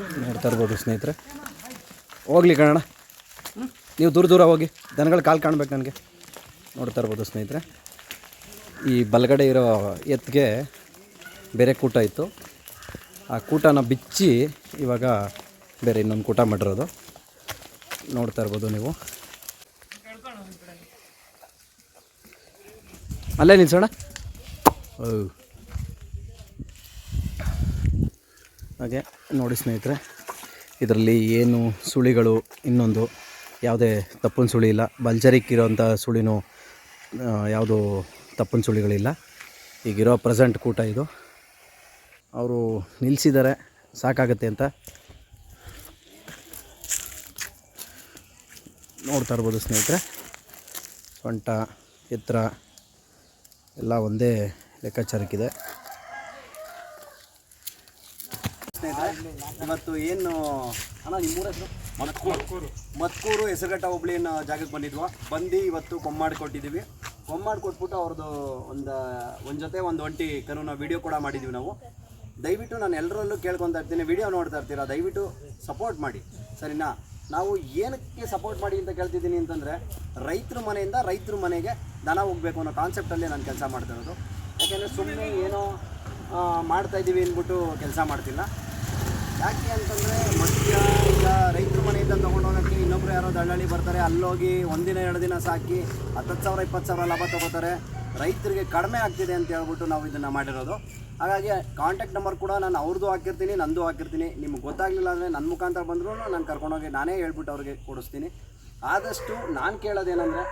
ನೋಡ್ತಾ ಇರ್ಬೋದು ಸ್ನೇಹಿತರೆ. ಹೋಗ್ಲಿ ಕಣಣ್ಣ. ನೀವು ದೂರ ದೂರ ಹೋಗಿ, ದನಗಳು ಕಾಲು ಕಾಣ್ಬೇಕು ನನಗೆ. ನೋಡ್ತಾ ಇರ್ಬೋದು ಸ್ನೇಹಿತರೆ. ಈ ಬಲಗಡೆ ಇರೋ ಎತ್ತಿಗೆ ಬೇರೆ ಕೂಟ ಇತ್ತು. ಆ ಕೂಟನ ಬಿಚ್ಚಿ ಇವಾಗ ಬೇರೆ ಇನ್ನೊಂದು ಕೂಟ ಮಾಡಿರೋದು. ನೋಡ್ತಾ ಇರ್ಬೋದು ನೀವು. ಅಲ್ಲೇ ನಿಲ್ಸೋಣ. ಓ. ಹಾಗೆ ನೋಡಿ ಸ್ನೇಹಿತರೆ, ಇದರಲ್ಲಿ ಏನು ಸುಳಿಗಳು, ಇನ್ನೊಂದು ಯಾವುದೇ ತಪ್ಪನ ಸುಳಿ ಇಲ್ಲ. ಬಲ್ಜರಿಕ್ಕಿರೋಂಥ ಸುಳಿನೂ ಯಾವುದು ತಪ್ಪನ ಸುಳಿಗಳಿಲ್ಲ. ಈಗಿರೋ ಪ್ರೆಸೆಂಟ್ ಕೂಟ ಇದು. ಅವರು ನಿಲ್ಲಿಸಿದ್ದಾರೆ ಸಾಕಾಗತ್ತೆ ಅಂತ. ನೋಡ್ತಾ ಇರ್ಬೋದು ಸ್ನೇಹಿತರೆ, ಸೊಂಟ, ಎತ್ತರ, ಎಲ್ಲ ಒಂದೇ ಲೆಕ್ಕಾಚಾರಕ್ಕಿದೆ. ಇವತ್ತು ಏನು ಅಣ್ಣ ನಿಮ್ಮೂರ ಹೆಸರು? ಮತ್ಕೂರು. ಮತ್ಕೂರು ಹೆಸರುಘಟ್ಟ ಹೋಬಳಿ ಅನ್ನೋ ಜಾಗಕ್ಕೆ ಬಂದಿದ್ವು. ಬಂದು ಇವತ್ತು ಕೊಮ್ಮಾಡಿ ಕೊಟ್ಟಿದ್ದೀವಿ. ಕೊಮ್ಮಾಡಿ ಕೊಟ್ಬಿಟ್ಟು ಅವ್ರದ್ದು ಒಂದು ಒಂದು ಜೊತೆ ಒಂದು ಒಂಟಿ ಕರುನ ವೀಡಿಯೋ ಕೂಡ ಮಾಡಿದ್ದೀವಿ ನಾವು. ದಯವಿಟ್ಟು ನಾನು ಎಲ್ಲರಲ್ಲೂ ಕೇಳ್ಕೊತಾ ಇರ್ತೀನಿ ವಿಡಿಯೋ ನೋಡ್ತಾ ಇರ್ತೀರಾ? ದಯವಿಟ್ಟು ಸಪೋರ್ಟ್ ಮಾಡಿ. ಸರಿನಾ? ನಾವು ಏನಕ್ಕೆ ಸಪೋರ್ಟ್ ಮಾಡಿ ಅಂತ ಕೇಳ್ತಿದ್ದೀನಿ ಅಂತಂದರೆ ರೈತರ ಮನೆಯಿಂದ ರೈತರ ಮನೆಗೆ ದನ ಹೋಗಬೇಕು ಅನ್ನೋ ಕಾನ್ಸೆಪ್ಟಲ್ಲೇ ನಾನು ಕೆಲಸ ಮಾಡ್ತಾ ಇರೋದು. ಯಾಕೆಂದರೆ ಸುಮ್ಮನೆ ಏನೋ ಮಾಡ್ತಾಯಿದ್ದೀವಿ ಅಂದ್ಬಿಟ್ಟು ಕೆಲಸ ಮಾಡ್ತಿಲ್ಲ. ಯಾಕೆ ಅಂತಂದರೆ ಮಧ್ಯ ಈಗ ರೈತರ ಮನೆಯಿಂದ ತೊಗೊಂಡೋಗೋಕ್ಕೆ ಇನ್ನೊಬ್ರು ಯಾರೋ ದಳ್ಳಾಳಿ ಬರ್ತಾರೆ, ಅಲ್ಲೋಗಿ ಒಂದಿನ ಎರಡು ದಿನ ಸಾಕಿ ಹತ್ತತ್ತು ಸಾವಿರ, ಇಪ್ಪತ್ತು ಸಾವಿರ ಲಾಭ ತೊಗೋತಾರೆ. ರೈತರಿಗೆ ಕಡಿಮೆ ಆಗ್ತಿದೆ ಅಂತ ಹೇಳ್ಬಿಟ್ಟು ನಾವು ಇದನ್ನು ಮಾಡಿರೋದು. ಹಾಗಾಗಿ ಕಾಂಟ್ಯಾಕ್ಟ್ ನಂಬರ್ ಕೂಡ ನಾನು ಅವ್ರದ್ದು ಹಾಕಿರ್ತೀನಿ, ನಂದು ಹಾಕಿರ್ತೀನಿ. ನಿಮ್ಗೆ ಗೊತ್ತಾಗಲಿಲ್ಲ ಅಂದರೆ ನನ್ನ ಮುಖಾಂತರ ಬಂದರೂ ನಾನು ಕರ್ಕೊಂಡೋಗಿ ನಾನೇ ಹೇಳ್ಬಿಟ್ಟು ಅವ್ರಿಗೆ ಕೊಡಿಸ್ತೀನಿ. ಆದಷ್ಟು ನಾನು ಕೇಳೋದೇನೆಂದರೆ,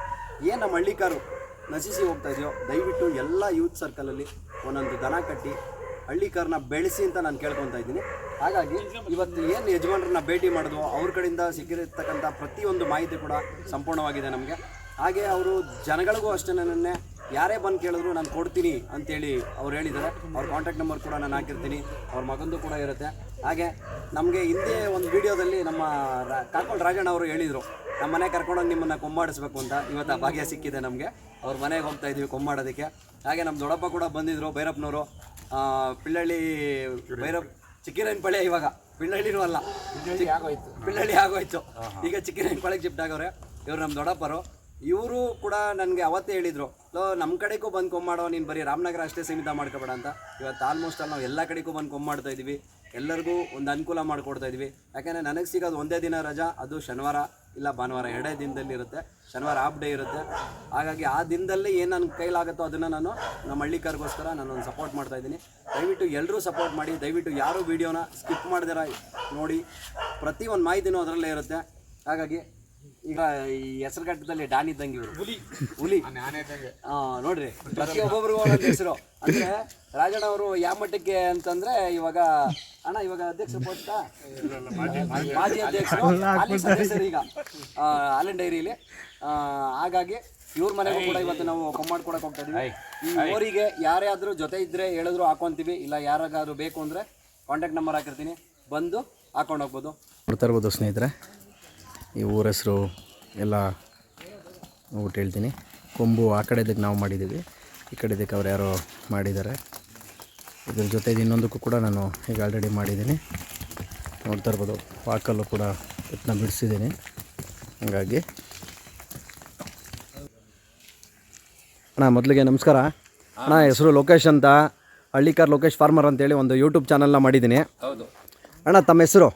ಏನು ನಮ್ಮ ಹಳ್ಳಿಕಾರು ನಶಿಸಿ ಹೋಗ್ತಾ ಇದೆಯೋ, ದಯವಿಟ್ಟು ಎಲ್ಲ ಯೂತ್ ಸರ್ಕಲಲ್ಲಿ ಒಂದೊಂದು ದನ ಕಟ್ಟಿ ಹಳ್ಳಿಕಾರನ್ನ ಬೆಳೆಸಿ ಅಂತ ನಾನು ಕೇಳ್ಕೊತಾ ಇದ್ದೀನಿ. ಹಾಗಾಗಿ ಇವತ್ತು ಏನು ಯಜಮಾನರನ್ನ ಭೇಟಿ ಮಾಡಿದ್ವು, ಅವ್ರ ಕಡೆಯಿಂದ ಸಿಕ್ಕಿರತಕ್ಕಂಥ ಪ್ರತಿಯೊಂದು ಮಾಹಿತಿ ಕೂಡ ಸಂಪೂರ್ಣವಾಗಿದೆ ನಮಗೆ. ಹಾಗೆ ಅವರು ಜನಗಳಿಗೂ ಅಷ್ಟೇ ನನ್ನನ್ನೇ ಯಾರೇ ಬಂದು ಕೇಳಿದ್ರು ನಾನು ಕೊಡ್ತೀನಿ ಅಂತೇಳಿ ಅವ್ರು ಹೇಳಿದ್ದಾರೆ. ಅವ್ರ ಕಾಂಟ್ಯಾಕ್ಟ್ ನಂಬರ್ ಕೂಡ ನಾನು ಹಾಕಿರ್ತೀನಿ. ಅವ್ರ ಮಗಂದು ಕೂಡ ಇರುತ್ತೆ. ಹಾಗೆ ನಮಗೆ ಹಿಂದೆ ಒಂದು ವಿಡಿಯೋದಲ್ಲಿ ನಮ್ಮ ಕಾಕೋಳ್ ರಾಜಣ್ಣ ಅವರು ಹೇಳಿದರು ನಮ್ಮ ಮನೆ ಕರ್ಕೊಂಡೋಗಿ ನಿಮ್ಮನ್ನು ಕೊಂಬಾಡಿಸ್ಬೇಕು ಅಂತ ಇವತ್ತು ಆ ಭಾಗ್ಯ ಸಿಕ್ಕಿದೆ ನಮಗೆ. ಅವ್ರ ಮನೆಗೆ ಹೋಗ್ತಾ ಇದ್ದೀವಿ ಕೊಂಬಾಡೋದಕ್ಕೆ. ಹಾಗೆ ನಮ್ಮ ದೊಡ್ಡಪ್ಪ ಕೂಡ ಬಂದಿದ್ದರು ಭೈರಪ್ಪನವರು. ಪಿಳ್ಳಳ್ಳಿ ಭೈರವ್ ಚಿಕ್ಕಿರೈನಪಳೆ ಇವಾಗ. ಪಿಳ್ಳಳ್ಳಿನೂ ಅಲ್ಲ. ಆಗೋಯ್ತು. ಪಿಳ್ಳಳ್ಳಿ ಆಗೋಯ್ತು. ಈಗ ಚಿಕ್ಕಿರೈನಪಳೆಗೆ ಶಿಫ್ಟ್ ಆಗವ್ರೆ ಇವ್ರು ನಮ್ಮ ದೊಡ್ಡಪ್ಪರು. ಇವರು ಕೂಡ ನನಗೆ ಅವತ್ತೇ ಹೇಳಿದರು ಸೊ ನಮ್ಮ ಕಡೆಗೂ ಬಂದು ಕೊಮ್ಮಾಡೋ ನೀನು ಬರೀ ರಾಮನಗರ ಅಷ್ಟೇ ಸೀಮಿತ ಮಾಡ್ಕೋಬೇಡ ಅಂತ. ಇವತ್ತು ಆಲ್ಮೋಸ್ಟ್ ಅಲ್ಲಿ ನಾವು ಎಲ್ಲ ಕಡೆಗೂ ಬಂದು ಕೊಮ್ಮಾಡ್ತಾ ಇದ್ದೀವಿ ಎಲ್ಲರಿಗೂ ಒಂದು ಅನುಕೂಲ ಮಾಡಿಕೊಡ್ತಾ ಇದ್ವಿ. ಯಾಕೆಂದರೆ ನನಗೆ ಸಿಗೋದು ಒಂದೇ ದಿನ ರಜಾ, ಅದು ಶನಿವಾರ ಇಲ್ಲ ಭಾನುವಾರ, ಎರಡೇ ದಿನದಲ್ಲಿ ಇರುತ್ತೆ. ಶನಿವಾರ ಆಫ್ ಡೇ ಇರುತ್ತೆ. ಹಾಗಾಗಿ ಆ ದಿನದಲ್ಲಿ ಏನು ನನ್ನ ಕೈಲಾಗುತ್ತೋ ಅದನ್ನು ನಾನು ನಮ್ಮ ಹಳ್ಳಿಕಾರ್ಗೋಸ್ಕರ ನಾನು ಒಂದು ಸಪೋರ್ಟ್ ಮಾಡ್ತಾ ಇದ್ದೀನಿ ದಯವಿಟ್ಟು ಎಲ್ಲರೂ ಸಪೋರ್ಟ್ ಮಾಡಿ, ದಯವಿಟ್ಟು ಯಾರೂ ವೀಡಿಯೋನ ಸ್ಕಿಪ್ ಮಾಡಿದಿರ ನೋಡಿ. ಪ್ರತಿ ಒಂದು ಮಾಹಿತಿನೂ ಅದರಲ್ಲೇ ಇರುತ್ತೆ. ಹಾಗಾಗಿ ಈಗ ಈ ಹೆಸರುಘಟ್ಟದಲ್ಲಿ ಡಾನ್ ಇದ್ದಂಗೆ ಇವರು. ಹುಲಿ. ಹುಲಿ. ಹಾ ನೋಡ್ರಿ ಪ್ರತಿಯೊಬ್ಬೊಬ್ರಿಗೂ ಒಂದೊಂದು ಹೆಸರು. ಅಂದ್ರೆ ರಾಜಣ್ಣ ಅವರು ಯಾವ ಮಟ್ಟಕ್ಕೆ ಅಂತಂದ್ರೆ ಇವಾಗ ಅಣ್ಣ ಇವಾಗ ಅಧ್ಯಕ್ಷ ಪೋಸ್ಟ್? ಮಾಜಿ ಅಧ್ಯಕ್ಷರು. ಹಾಲಿ ಸದಸ್ಯರು ಈಗ. ಆ, ಹಾಲಿನ್ ಡೈರಿಲಿ. ಆ, ಹಾಗಾಗಿ ಇವ್ರ ಮನೆಗೂ ಕೂಡ ಇವತ್ತು ನಾವು ಕೊಮ್ಮಾಡ್ಕೊಡಕ್ ಹೋಗ್ತಾ ಇದೀವಿ. ಈ ಊರಿಗೆ ಯಾರೇ ಆದ್ರೂ ಜೊತೆ ಇದ್ರೆ ಹೇಳಿದ್ರು ಹಾಕೊಂತೀವಿ ಇಲ್ಲ ಯಾರಿಗಾದ್ರೂ ಬೇಕು ಅಂದ್ರೆ ಕಾಂಟ್ಯಾಕ್ಟ್ ನಂಬರ್ ಹಾಕಿರ್ತೀನಿ. ಬಂದು ಹಾಕೊಂಡು ಹೋಗ್ಬೋದು. ನೋಡ್ತಾ ಇರ್ಬೋದು ಸ್ನೇಹಿತರೆ. ಈ ಊರ ಹೆಸರು ಎಲ್ಲ ಊಟ ಹೇಳ್ತೀನಿ. ಕೊಂಬು ಆ ಕಡೆದಕ್ಕೆ ನಾವು ಮಾಡಿದ್ದೀವಿ. ಈ ಕಡೆದಕ್ಕೆ ಅವ್ರು ಯಾರೋ ಮಾಡಿದ್ದಾರೆ. ಇದ್ರ ಜೊತೆಗೆ ಇನ್ನೊಂದಕ್ಕೂ ಕೂಡ ನಾನು ಈಗ ಆಲ್ರೆಡಿ ಮಾಡಿದ್ದೀನಿ. ನೋಡ್ತಾ ಇರ್ಬೋದು ಪಾಕಲ್ಲೂ ಕೂಡ ಯತ್ನ ಬಿಡಿಸಿದ್ದೀನಿ. ಹಾಗಾಗಿ. ಅಣ್ಣ ಮೊದಲಿಗೆ ನಮಸ್ಕಾರ. ಅಣ್ಣ ಹೆಸರು ಲೋಕೇಶ್ ಅಂತ. ಹಳ್ಳಿಕಾರ್ ಲೋಕೇಶ್ ಫಾರ್ಮರ್ ಅಂತೇಳಿ ಒಂದು ಯೂಟ್ಯೂಬ್ ಚಾನಲ್ನ ಮಾಡಿದ್ದೀನಿ. ಹೌದು. ಅಣ್ಣ ತಮ್ಮ ಹೆಸರು?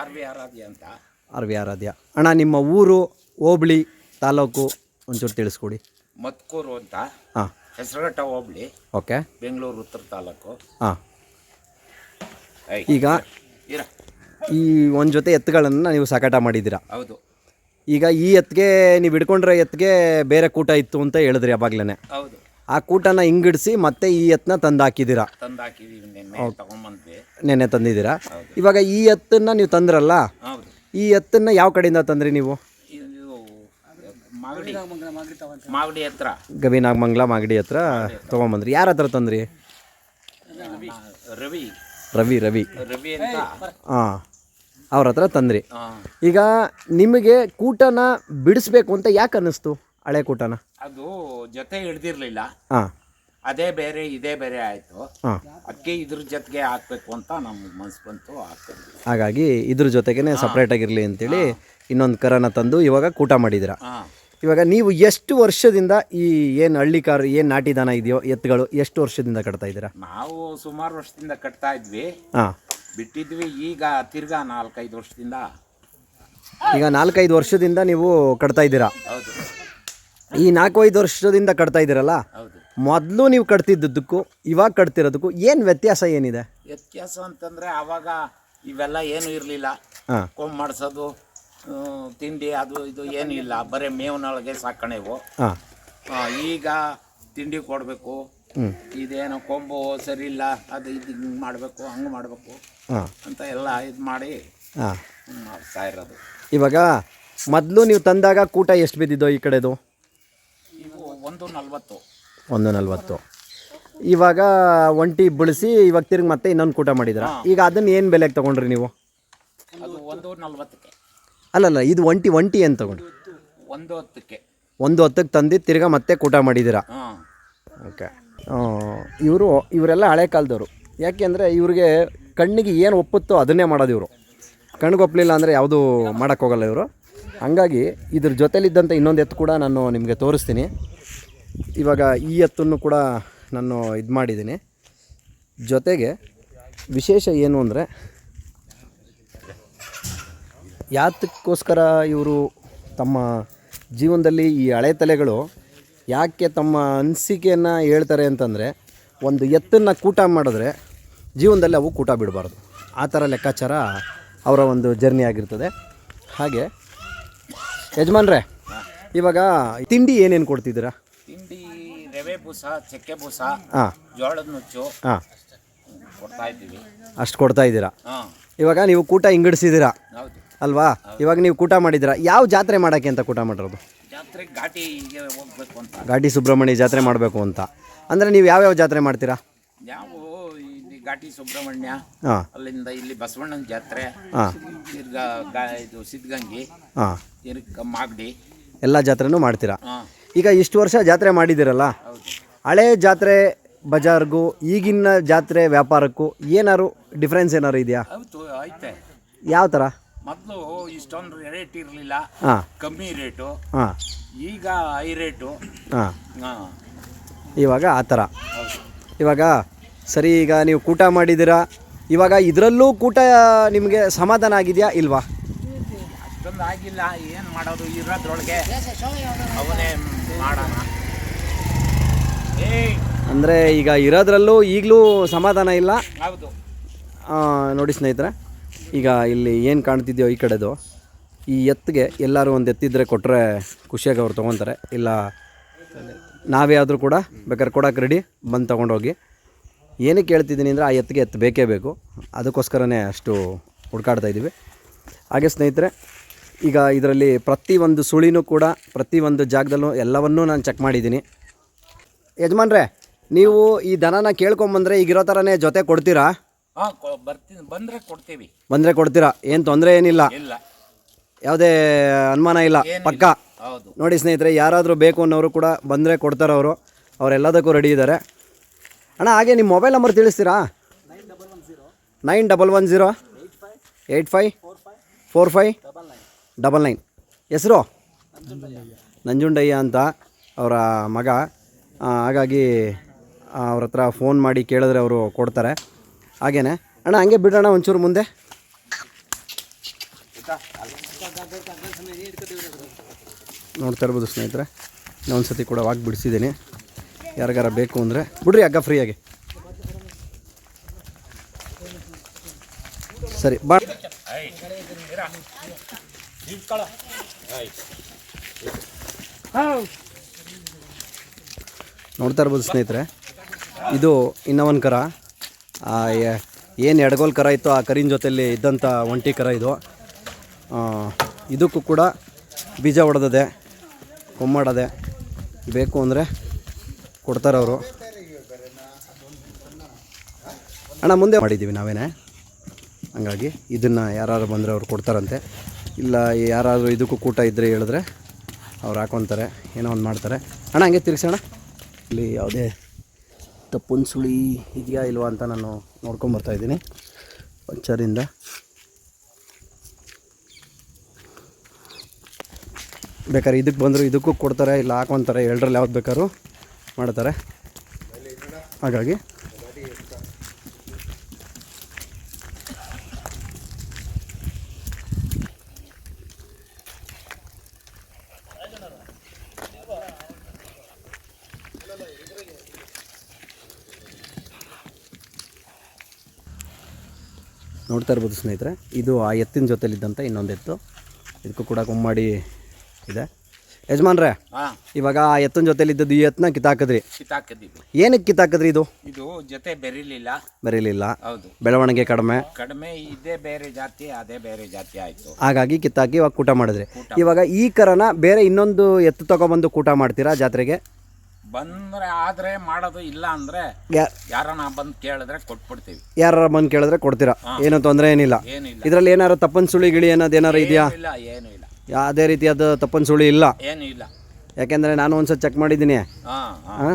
ಆರ್ ವಿ ಆರಾಧ್ಯ ಅಂತ. R V Aradhya. ಅಣ್ಣ ನಿಮ್ಮ ಊರು ಹೋಬಳಿ ತಾಲೂಕು ಒಂಚೂರು ತಿಳಿಸ್ಕೊಡಿ. ಮತ್ಕೂರು ಅಂತ. ಹಾಂ. ಹೆಸರುಘಟ್ಟ ಹೋಬಳಿ. ಓಕೆ. ಬೆಂಗಳೂರು ಉತ್ತರ ತಾಲೂಕು. ಹಾಂ. ಐ ಈಗ ಇರ ಈ ಒಂದು ಜೊತೆ ಎತ್ತುಗಳನ್ನು ನೀವು ಸಾಕಾಟ ಮಾಡಿದ್ದೀರಾ? ಹೌದು. ಈಗ ಈ ಎತ್ತಿಗೆ ನೀವು ಹಿಡ್ಕೊಂಡ್ರೆ ಎತ್ತಿಗೆ ಬೇರೆ ಕೂಟ ಇತ್ತು ಅಂತ ಹೇಳಿದ್ರಿ ಯಾವಾಗ್ಲೇ ಹೌದು. ಆ ಕೂಟನ ಹಿಂಗಿಡಿಸಿ ಮತ್ತೆ ಈ ಎತ್ತನ್ನ ತಂದು ಹಾಕಿದ್ದೀರಾ ತಂದು ಹಾಕಿದೀವಿ ನಿನ್ನೆ ತಗೊಂಬಂದ್ವಿ. ನೆನ್ನೆ ತಂದಿದ್ದೀರಾ? ಇವಾಗ ಈ ಎತ್ತನ್ನ ನೀವು ತಂದ್ರಲ್ಲ ಈ ಎತ್ತನ್ನ ಯಾವ ಕಡೆಯಿಂದ ತಂದ್ರಿ ನೀವು? ಇದು ಮಾಗಡಿ. ಮಾಗಡಿ ಹತ್ರ. ಗವಿ ನಾಗಮಂಗ್ಲ ಮಾಗಡಿ ಹತ್ರ ತೊಗೊಂಬಂದ್ರಿ. ಯಾರ ಹತ್ರ ತಂದ್ರಿ? ರವಿ. ರವಿ ರವಿ. ರವಿ ಅಂತ. ಹಾಂ ಅವ್ರ ಹತ್ರ ತಂದ್ರಿ. ಈಗ ನಿಮಗೆ ಕೂಟನ ಬಿಡಿಸ್ಬೇಕು ಅಂತ ಯಾಕೆ ಅನ್ನಿಸ್ತು? ಹಳೆ ಕೂಟನ? ಅದು ಜೊತೆ ಹಿಡ್ದಿರ್ಲಿಲ್ಲ. ಹಾಂ ಅದೇ ಬೇರೆ ಇದೇ ಬೇರೆ ಆಯಿತು. ಹಾಂ. ಅದಕ್ಕೆ ಇದ್ರ ಜೊತೆಗೆ ಹಾಕ್ಬೇಕು ಅಂತ ನಮ್ಗೆ ಮನ್ಸು ಬಂತು ಹಾಗಾಗಿ ಇದ್ರ ಜೊತೆಗೇ ಸಪ್ರೇಟಾಗಿರಲಿ ಅಂತೇಳಿ ಇನ್ನೊಂದು ಕರನ ತಂದು ಇವಾಗ ಕೂಟ ಮಾಡಿದಿರ ಹಾಂ. ಇವಾಗ ನೀವು ಎಷ್ಟು ವರ್ಷದಿಂದ ಈ ಏನು ಹಳ್ಳಿ ಕಾರ್ ಏನು ನಾಟಿ ದನ ಇದೆಯೋ ಎತ್ತುಗಳು ಎಷ್ಟು ವರ್ಷದಿಂದ ಕಟ್ತಾ ಇದ್ದೀರಾ? ನಾವು ಸುಮಾರು ವರ್ಷದಿಂದ ಕಟ್ತಾ ಇದ್ವಿ. ಹಾಂ. ಬಿಟ್ಟಿದ್ವಿ ಈಗ ತಿರ್ಗಾ ನಾಲ್ಕೈದು ವರ್ಷದಿಂದ. ಈಗ ನಾಲ್ಕೈದು ವರ್ಷದಿಂದ ನೀವು ಕಟ್ತಾ ಇದ್ದೀರಾ? ಹೌದು. ಈ ನಾಲ್ಕೈದು ವರ್ಷದಿಂದ ಕಟ್ತಾ ಇದ್ದೀರಲ್ಲ? ಹೌದು. ಮೊದಲು ನೀವು ಕಟ್ತಿದ್ದಕ್ಕೂ ಇವಾಗ ಕಟ್ತಿರೋದಕ್ಕೂ ಏನು ವ್ಯತ್ಯಾಸ ಏನಿದೆ? ವ್ಯತ್ಯಾಸ ಅಂತಂದರೆ ಆವಾಗ ಇವೆಲ್ಲ ಏನೂ ಇರಲಿಲ್ಲ. ಹಾಂ. ಕೊಂಬ್ ಮಾಡಿಸೋದು ತಿಂಡಿ ಅದು ಇದು ಏನೂ ಇಲ್ಲ. ಬರೀ ಮೇವನೊಳಗೆ ಸಾಕಣೆವು. ಹಾಂ. ಆ, ಈಗ ತಿಂಡಿ ಕೊಡಬೇಕು. ಇದೇನು ಕೊಂಬು ಸರಿ ಇಲ್ಲ ಅದು ಇದು ಹಿಂಗೆ ಮಾಡಬೇಕು ಹಂಗೆ ಮಾಡಬೇಕು ಹಾಂ. ಅಂತ ಎಲ್ಲ ಇದು ಮಾಡಿ ಹಾಂ. ಮಾಡ್ತಾ ಇರೋದು. ಇವಾಗ ಮೊದಲು ನೀವು ತಂದಾಗ ಕೂಟ ಎಷ್ಟು ಬಿದ್ದಿದ್ದೋ ಈ ಕಡೆದು? ಇವು ಒಂದು ನಲ್ವತ್ತು. ಒಂದು ನಲ್ವತ್ತು ಇವಾಗ ಒಂಟಿ ಬಳಸಿ ಇವಾಗ ತಿರ್ಗಿ ಮತ್ತೆ ಇನ್ನೊಂದು ಕೂಟ ಮಾಡಿದ್ರ. ಈಗ ಅದನ್ನ ಏನು ಬೆಲೆಗೆ ತಗೊಂಡ್ರಿ ನೀವು? ಅದು ಒಂದು ನಲ್ವತ್ತಕ್ಕೆ ಅಲ್ಲಲ್ಲ ಇದು ಒಂಟಿ ಒಂಟಿ ಏನು ತೊಗೊಂಡ್ರಿ? ಒಂದು ಹೊತ್ತಕ್ಕೆ ಒಂದು ಹೊತ್ತಕ್ಕೆ ತಂದು ತಿರ್ಗಾ ಮತ್ತೆ ಕೂಟ ಮಾಡಿದಿರ? ಹಾಂ. ಓಕೆ. ಇವರು ಇವರೆಲ್ಲ ಹಳೆ ಕಾಲದವರು. ಯಾಕೆಂದರೆ ಇವ್ರಿಗೆ ಕಣ್ಣಿಗೆ ಏನು ಒಪ್ಪುತ್ತೋ ಅದನ್ನೇ ಮಾಡೋದು ಇವರು. ಕಣ್ಣಿಗೆ ಒಪ್ಪಲಿಲ್ಲ ಅಂದರೆ ಯಾವುದೂ ಮಾಡೋಕ್ಕೋಗಲ್ಲ ಇವರು. ಹಾಗಾಗಿ ಇದ್ರ ಜೊತೆಲಿದ್ದಂಥ ಇನ್ನೊಂದು ಎತ್ತು ಕೂಡ ನಾನು ನಿಮಗೆ ತೋರಿಸ್ತೀನಿ. ಇವಾಗ ಈ ಎತ್ತನ್ನು ಕೂಡ ನಾನು ಇದು ಮಾಡಿದ್ದೀನಿ. ಜೊತೆಗೆ ವಿಶೇಷ ಏನು ಅಂದರೆ ಯಾತಕ್ಕೋಸ್ಕರ ಇವರು ತಮ್ಮ ಜೀವನದಲ್ಲಿ ಈ ಹಳೆ ತಲೆಗಳು ಯಾಕೆ ತಮ್ಮ ಅನಿಸಿಕೆಯನ್ನು ಹೇಳ್ತಾರೆ ಅಂತಂದರೆ ಒಂದು ಎತ್ತನ್ನು ಕೂಟ ಮಾಡಿದ್ರೆ ಜೀವನದಲ್ಲಿ ಅವು ಕೂಟ ಬಿಡಬಾರ್ದು. ಆ ಥರ ಲೆಕ್ಕಾಚಾರ ಅವರ ಒಂದು ಜರ್ನಿ ಆಗಿರ್ತದೆ. ಹಾಗೆ ಯಜಮಾನ್ರೆ, ಇವಾಗ ತಿಂಡಿ ಏನೇನು ಕೊಡ್ತಿದ್ದೀರಾ? ತಿಂಡಿ ರವೆ ಬೂಸ ಚಕ್ಕೆ ಬೂಸ ಹಾಂ. ಜೋಳದ ನುಚ್ಚು. ಹಾಂ. ಕೊಡ್ತಾ ಇದ್ದೀವಿ. ಅಷ್ಟು ಕೊಡ್ತಾ ಇದ್ದೀರಾ? ಹಾಂ. ಇವಾಗ ನೀವು ಕೂಟ ಹಿಂಗಡಿಸಿದ್ದೀರಾ? ಹೌದು. ಅಲ್ವಾ? ಇವಾಗ ನೀವು ಕೂಟ ಮಾಡಿದ್ದೀರಾ? ಯಾವ ಜಾತ್ರೆ ಮಾಡೋಕ್ಕೆ ಅಂತ ಕೂಟ ಮಾಡಿರೋದು? ಜಾತ್ರೆ ಘಾಟಿಗೆ ಹೋಗ್ಬೇಕು ಅಂತ. ಘಾಟಿ ಸುಬ್ರಹ್ಮಣ್ಯ ಜಾತ್ರೆ ಮಾಡಬೇಕು ಅಂತ. ಅಂದರೆ ನೀವು ಯಾವ್ಯಾವ ಜಾತ್ರೆ ಮಾಡ್ತೀರಾ? ಯಾವ ಇಲ್ಲಿ ಘಾಟಿ ಸುಬ್ರಹ್ಮಣ್ಯ ಹಾಂ. ಅಲ್ಲಿಂದ ಇಲ್ಲಿ ಬಸವಣ್ಣನ ಜಾತ್ರೆ ಹಾಂ. ತಿರ್ಗಾ ಗಾ ಇದು ಸಿದ್ಧಗಂಗಿ ಹಾಂ. ತಿರ್ಗ ಮಾಗಡಿ. ಎಲ್ಲ ಜಾತ್ರೆನೂ ಮಾಡ್ತೀರಾ? ಹಾಂ. ಈಗ ಇಷ್ಟು ವರ್ಷ ಜಾತ್ರೆ ಮಾಡಿದ್ದೀರಲ್ಲ? ಹಳೆ ಜಾತ್ರೆ ಬಜಾರ್ಗೂ ಈಗಿನ ಜಾತ್ರೆ ವ್ಯಾಪಾರಕ್ಕೂ ಏನಾರು ಡಿಫ್ರೆನ್ಸ್ ಏನಾರು ಇದೆಯಾ? ಹೌದು ಐತೆ. ಯಾವ ಥರ? ಮೊದಲು ಇಷ್ಟೊಂದು ರೇಟ್ ಇರಲಿಲ್ಲ. ಹಾಂ. ಕಮ್ಮಿ ರೇಟು ಹಾಂ. ಈಗ ಹೈ ರೇಟು ಹಾಂ. ಹಾಂ. ಇವಾಗ ಆ ಥರ. ಇವಾಗ ಸರಿ ಈಗ ನೀವು ಕೂಟ ಮಾಡಿದ್ದೀರಾ? ಇವಾಗ ಇದರಲ್ಲೂ ಕೂಟ ನಿಮಗೆ ಸಮಾಧಾನ ಆಗಿದೆಯಾ ಇಲ್ವಾ? ಅಷ್ಟೊಂದು ಆಗಿಲ್ಲ ಏನು ಮಾಡೋದು ಇರೋದ್ರೊಳಗೆ ಅವನೇ ಮಾಡೋಣ. ಅಂದ್ರೆ ಈಗ ಇರೋದ್ರಲ್ಲೂ ಈಗಲೂ ಸಮಾಧಾನ ಇಲ್ಲ. ಹೌದು. ಆ, ನೋಡಿ ಸ್ನೇಹಿತರೆ ಈಗ ಇಲ್ಲಿ ಏನು ಕಾಣ್ತಿದ್ಯೋ ಈ ಕಡೆದು ಈ ಎತ್ತಿಗೆ ಎಲ್ಲರೂ ಒಂದು ಎತ್ತಿದ್ರೆ ಕೊಟ್ಟರೆ ಖುಷಿಯಾಗಿ ಅವ್ರು ತೊಗೊತಾರೆ. ಇಲ್ಲ ನಾವೇ ಆದರೂ ಕೂಡ ಬೇಕಾದ್ರೆ ಕೊಡೋಕೆ ರೆಡಿ ಬಂದು ತೊಗೊಂಡೋಗಿ. ಏನಕ್ಕೆ ಹೇಳ್ತಿದ್ದೀನಿ ಅಂದರೆ ಆ ಎತ್ತಿಗೆ ಎತ್ತು ಬೇಕೇ ಬೇಕು. ಅದಕ್ಕೋಸ್ಕರನೇ ಅಷ್ಟು ಹುಡ್ಕಾಡ್ತಾ ಇದ್ದೀವಿ ಹಾಗೆ ಸ್ನೇಹಿತರೆ ಈಗ ಇದರಲ್ಲಿ ಪ್ರತಿ ಒಂದು ಸುಳಿನೂ ಕೂಡ ಪ್ರತಿ ಒಂದು ಜಾಗದಲ್ಲೂ ಎಲ್ಲವನ್ನೂ ನಾನು ಚೆಕ್ ಮಾಡಿದ್ದೀನಿ. ಯಜಮಾನ್ರೆ ನೀವು ಈ ದನನ ಕೇಳ್ಕೊಂಬಂದ್ರೆ ಈಗಿರೋ ಥರನೇ ಜೊತೆ ಕೊಡ್ತೀರಾ? ಹಾಂ ಬರ್ತೀನಿ. ಬಂದರೆ ಕೊಡ್ತೀವಿ. ಬಂದರೆ ಕೊಡ್ತೀರಾ? ಏನು ತೊಂದರೆ ಏನಿಲ್ಲ. ಇಲ್ಲ. ಯಾವುದೇ ಅನುಮಾನ ಇಲ್ಲ. ಪಕ್ಕ. ಹೌದು. ನೋಡಿ ಸ್ನೇಹಿತರೆ ಯಾರಾದರೂ ಬೇಕು ಅನ್ನೋರು ಕೂಡ ಬಂದರೆ ಕೊಡ್ತಾರೆ ಅವರು. ಅವರೆಲ್ಲದಕ್ಕೂ ರೆಡಿ ಇದ್ದಾರೆ ಅಣ್ಣ ಹಾಗೆ ನಿಮ್ಮ ಮೊಬೈಲ್ ನಂಬರ್ ತಿಳಿಸ್ತೀರಾ? Nine double one zero. Eight five four five double nine. ಹೆಸರು? ನಂಜುಂಡಯ್ಯ ಅಂತ ಅವರ ಮಗ. ಹಾಗಾಗಿ ಅವ್ರ ಹತ್ರ ಫೋನ್ ಮಾಡಿ ಕೇಳಿದ್ರೆ ಅವರು ಕೊಡ್ತಾರೆ. ಹಾಗೇನೆ. ಅಣ್ಣ, ಹಂಗೆ ಬಿಡೋಣ ಒಂಚೂರು ಮುಂದೆ. ನೋಡ್ತಾ ಇರ್ಬೋದು ಸ್ನೇಹಿತರೆ. ಇನ್ನೊಂದು ಸತಿ ಕೂಡ ವಾಕ್ ಬಿಡಿಸಿದ್ದೀನಿ. ಯಾರಿಗಾರ ಬೇಕು ಅಂದರೆ. ಬಿಡ್ರಿ ಹಗ್ಗ ಫ್ರೀಯಾಗಿ ಸರಿ, ಬಾ. ನೋಡ್ತಾ ಇರ್ಬೋದು ಸ್ನೇಹಿತರೆ, ಇದು ಇನ್ನೂ ಒಂದು ಕರ ಏನು ಎಡಗೋಲ್ ಕರ ಇತ್ತು ಆ ಕರಿನ ಜೊತೆಯಲ್ಲಿ ಇದ್ದಂಥ ಒಂಟಿ ಕರ ಇದು. ಇದಕ್ಕೂ ಕೂಡ ಬೀಜ ಹೊಡೆದದೆ ಕೊಮ್ಮಾಡದೆ ಬೇಕು ಅಂದರೆ ಕೊಡ್ತಾರೆ ಅವರು. ಅಣ್ಣ, ಮುಂದೆ ಮಾಡಿದ್ದೀವಿ ನಾವೇನೆ. ಹಂಗಾಗಿ ಇದನ್ನು ಯಾರು ಬಂದರೆ ಅವ್ರು ಕೊಡ್ತಾರಂತೆ. ಇಲ್ಲ, ಯಾರಾದರೂ ಇದಕ್ಕೂ ಕೂಟ ಇದ್ದರೆ ಹೇಳಿದ್ರೆ ಅವ್ರು ಹಾಕೊತಾರೆ, ಏನೋ ಒಂದು ಮಾಡ್ತಾರೆ. ಅಣ್ಣ, ಹಂಗೆ ತಿಳಿಸೋಣ ಇಲ್ಲಿ ಯಾವುದೇ ತಪ್ಪೊಂದು ಸುಳಿ ಇದೆಯಾ ಇಲ್ವಾ ಅಂತ ನಾನು ನೋಡ್ಕೊಂಬರ್ತಾ ಇದ್ದೀನಿ. ಪಂಚರಿಂದ. ಬೇಕಾದ್ರೆ ಇದಕ್ಕೆ ಬಂದರು ಇದಕ್ಕೂ ಕೊಡ್ತಾರೆ, ಇಲ್ಲ ಹಾಕೊತಾರೆ ಎರಡರಲ್ಲಿ ಯಾವ್ದು ಬೇಕಾದ್ರೂ ಮಾಡ್ತಾರೆ. ಹಾಗಾಗಿ ನೋಡ್ತಾ ಇರ್ಬೋದು ಸ್ನೇಹಿತರೆ. ಇದು ಆ ಎತ್ತಿನ ಜೊತೆಲಿದ್ದಂಥ ಇನ್ನೊಂದು ಎತ್ತು. ಇದಕ್ಕೂ ಕೂಡ ಕೊಮ್ಮಾಡಿ ಇದೆ. ಯಜಮಾನ್ರೆ ಇವಾಗ ಆ ಎತ್ತಿನ ಜೊತೆಲಿದ್ದದ್ದು ಈ ಎತ್ತನ್ನ ಕಿತ್ತಾಕಿದ್ರಿ. ಕಿತ್ತಾಕಿದ್ದೀವಿ. ಏನಕ್ಕೆ ಕಿತ್ತಾಕಿದ್ರಿ ಇದು? ಇದು ಜೊತೆ ಬೆರಿಲಿಲ್ಲ. ಬರೀಲಿಲ್ಲ. ಹೌದು. ಬೆಳವಣಿಗೆ ಕಡಿಮೆ. ಕಡಿಮೆ ಇದೇ ಬೇರೆ ಜಾತಿ ಅದೇ ಬೇರೆ ಜಾತಿ ಆಯ್ತು. ಹಾಗಾಗಿ ಕಿತ್ತಾಕಿ ಇವಾಗ ಕೂಟ ಮಾಡಿದ್ರಿ. ಇವಾಗ ಈ ಕರನ ಬೇರೆ ಇನ್ನೊಂದು ಎತ್ತು ತಗೊಬಂದು ಕೂಟ ಮಾಡ್ತೀರಾ ಜಾತ್ರೆಗೆ? ಬಂದ್ರೆ ಆದ್ರೆ ಮಾಡೋದು ಇಲ್ಲ ಅಂದ್ರೆ ಯಾರನ್ನ ಬಂದು ಕೇಳಿದ್ರೆ ಕೊಟ್ಬಿಡ್ತೀವಿ. ಯಾರ ಬಂದು ಕೇಳಿದ್ರೆ ಕೊಡ್ತೀರಾ? ಏನು ತೊಂದರೆ ಏನಿಲ್ಲ. ಏನಿಲ್ಲ. ಇದರಲ್ಲಿ ಏನಾರು ತಪ್ಪನ್ ಸುಳಿ ಗಿಳಿ ಅನ್ನೋದು ಏನಾರು ಇದೆಯಾ? ಇಲ್ಲ ಏನು ಇಲ್ಲ. ಯಾವುದೇ ರೀತಿಯಾದ ತಪ್ಪನ್ ಸುಳಿ ಇಲ್ಲ. ಏನು ಇಲ್ಲ. ಯಾಕೆಂದರೆ ನಾನು ಒಂದ್ಸತಿ ಚೆಕ್ ಮಾಡಿದ್ದೀನಿ. ಹಾಂ?